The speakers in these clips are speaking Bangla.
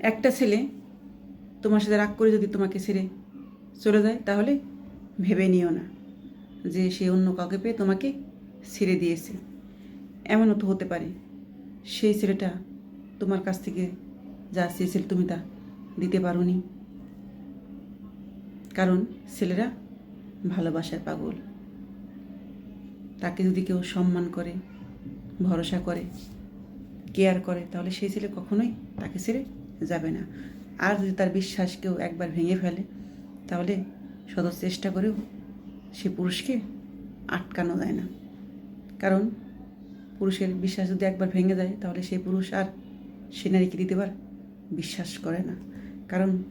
একটা ছেলে তোমার সাথে রাগ করে যদি তোমাকে ছেড়ে চলে যায়, তাহলে ভেবে নিও না যে সে অন্য কাউকে পেয়ে তোমাকে ছেড়ে দিয়েছে। এমনও তো হতে পারে, সেই ছেলেটা তোমার কাছ থেকে যা চেয়েছিল তুমি তা দিতে পারো নি কারণ ছেলেরা ভালোবাসার পাগল। তাকে যদি কেউ সম্মান করে, ভরসা করে কেয়ার করে, তাহলে সেই ছেলে কখনোই তাকে ছেড়ে যাবে না। আর যদি তার বিশ্বাস কেউ একবার ভেঙে ফেলে, তাহলে শত চেষ্টা করেও সে পুরুষকে আটকানো যায় না। কারণ পুরুষের বিশ্বাস যদি একবার ভেঙে যায়, তাহলে সেই পুরুষ আর সে নারীকে দ্বিতীয়বার বিশ্বাস করে না। কারণ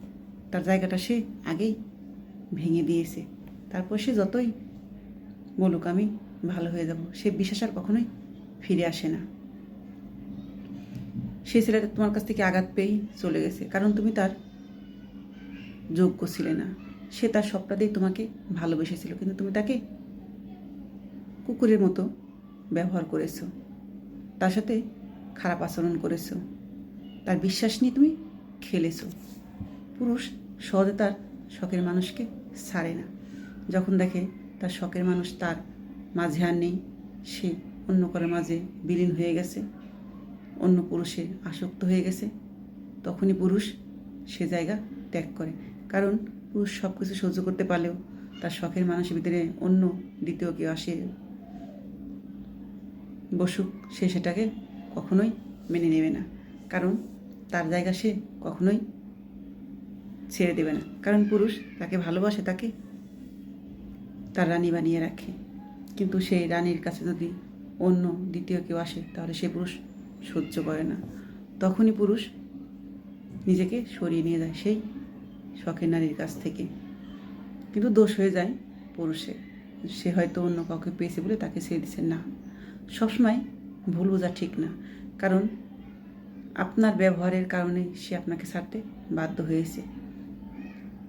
তার জায়গাটা সে আগেই ভেঙে দিয়েছে। তারপর সে যতই বলুক, আমি ভালো হয়ে যাব। সে বিশ্বাস আর কখনোই ফিরে আসে না। সেই ছেলেটা তোমার কাছ থেকে আঘাত পেয়েই চলে গেছে, কারণ তুমি তার যোগ্য ছিলে না। সে তার সবটা দিয়ে তোমাকে ভালোবেসেছিল, কিন্তু তুমি তাকে কুকুরের মতো ব্যবহার করেছ, তার সাথে খারাপ আচরণ করেছ, তার বিশ্বাস নিয়ে তুমি খেলেছো। পুরুষ সহজে তার শখের মানুষকে ছাড়ে না। যখন দেখে তার শখের মানুষ তার মাঝে আর নেই, সে অন্য কারোর মাঝে বিলীন হয়ে গেছে অন্য পুরুষে আসক্ত হয়ে গেছে, তখনই পুরুষ সে জায়গা ত্যাগ করে। কারণ পুরুষ সব কিছু সহ্য করতে পারলেও তার শখের মানুষের ভিতরে অন্য দ্বিতীয় কেউ আসে। বসুক সে সেটাকে কখনোই মেনে নেবে না। কারণ তার জায়গা সে কখনোই ছেড়ে দেবে না। কারণ পুরুষ তাকে ভালোবাসে, তাকে তার রানী বানিয়ে রাখে। কিন্তু সেই রানীর কাছে যদি অন্য দ্বিতীয় কেউ আসে, তাহলে সে পুরুষ সহ্য করে না। তখনই পুরুষ নিজেকে সরিয়ে নিয়ে যায় সেই শখের নারীর কাছ থেকে। কিন্তু দোষ হয়ে যায় পুরুষে। সে হয়তো অন্য কাউকে পেয়েছে বলে তাকে ছেড়ে দিচ্ছে না। সবসময় ভুল বোঝা ঠিক না। কারণ আপনার ব্যবহারের কারণে সে আপনাকে ছাড়তে বাধ্য হয়েছে।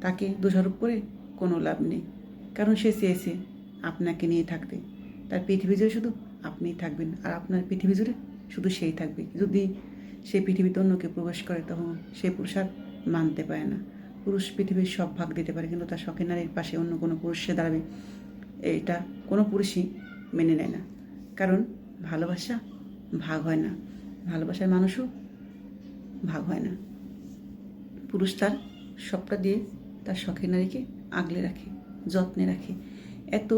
তাকে দোষারোপ করে কোনো লাভ নেই। কারণ সে চেয়েছে আপনাকে নিয়ে থাকতে। তার পৃথিবী জুড়ে শুধু আপনিই থাকবেন। আর আপনার পৃথিবী জুড়ে শুধু সেই থাকবে যদি সেই পৃথিবীতে অন্য কেউ প্রবেশ করে, তখন সেই পুরুষ মানতে পারে না। পুরুষ পৃথিবীর সব ভাগ দিতে পারে, কিন্তু তার শখের নারীর পাশে অন্য কোনো পুরুষ সে দাঁড়াবে, এটা কোনো পুরুষই মেনে নেয় না। কারণ ভালোবাসা ভাগ হয় না। ভালোবাসার মানুষও ভাগ হয় না। পুরুষ তার সবটা দিয়ে তার শখের নারীকে আগলে রাখে, যত্নে রাখে। এত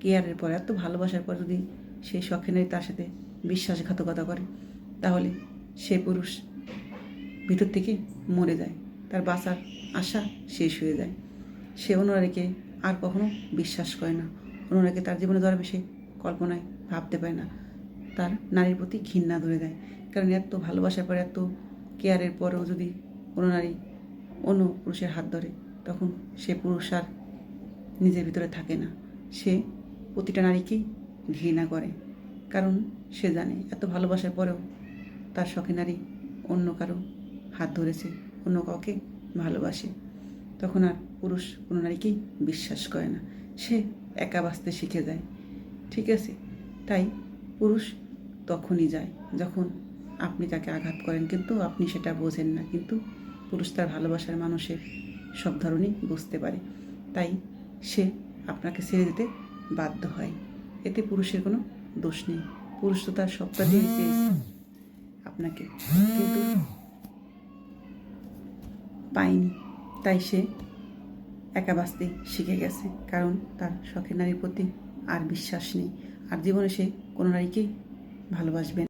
কেয়ারের পর, এত ভালোবাসার পর যদি সেই শখের নারী তার সাথে বিশ্বাসঘাতকতা করে, তাহলে সে পুরুষ ভিতর থেকে মরে যায়। তার বাঁচার আশা শেষ হয়ে যায়। সে অন্য নারীকে আর কখনো বিশ্বাস করে না। অন্য নারীকে তার জীবনে ধরবে সে কল্পনায় ভাবতে পারে না। তার নারীর প্রতি ঘৃণা ধরে দেয়। কারণ এত ভালোবাসার পর, এত কেয়ারের পরেও যদি কোনো নারী অন্য পুরুষের হাত ধরে, তখন সে পুরুষ আর নিজের ভিতরে থাকে না। সে প্রতিটা নারীকেই ঘৃণা করে। কারণ সে জানে এত ভালোবাসার পরেও তার শখে নারী অন্য কারও হাত ধরেছে, অন্য কাউকে ভালোবাসে। তখন আর পুরুষ কোনো নারীকেই বিশ্বাস করে না। সে একা বাঁচতে শিখে যায়, ঠিক আছে? তাই পুরুষ তখনই যায় যখন আপনি তাকে আঘাত করেন, কিন্তু আপনি সেটা বোঝেন না। কিন্তু পুরুষ তার ভালোবাসার মানুষের সব ধরনই বুঝতে পারে। তাই সে আপনাকে ছেড়ে দিতে বাধ্য হয়। এতে পুরুষের কোনো দোষ নেই। পুরুষ তো তার সবটা দিয়ে চেয়েছে আপনাকে কিন্তু পায়নি। তাই সে একা বাঁচতে শিখে গেছে। কারণ তার শখের নারীর প্রতি আর বিশ্বাস নেই। আর জীবনে সে কোনো নারীকেই ভালোবাসবে না।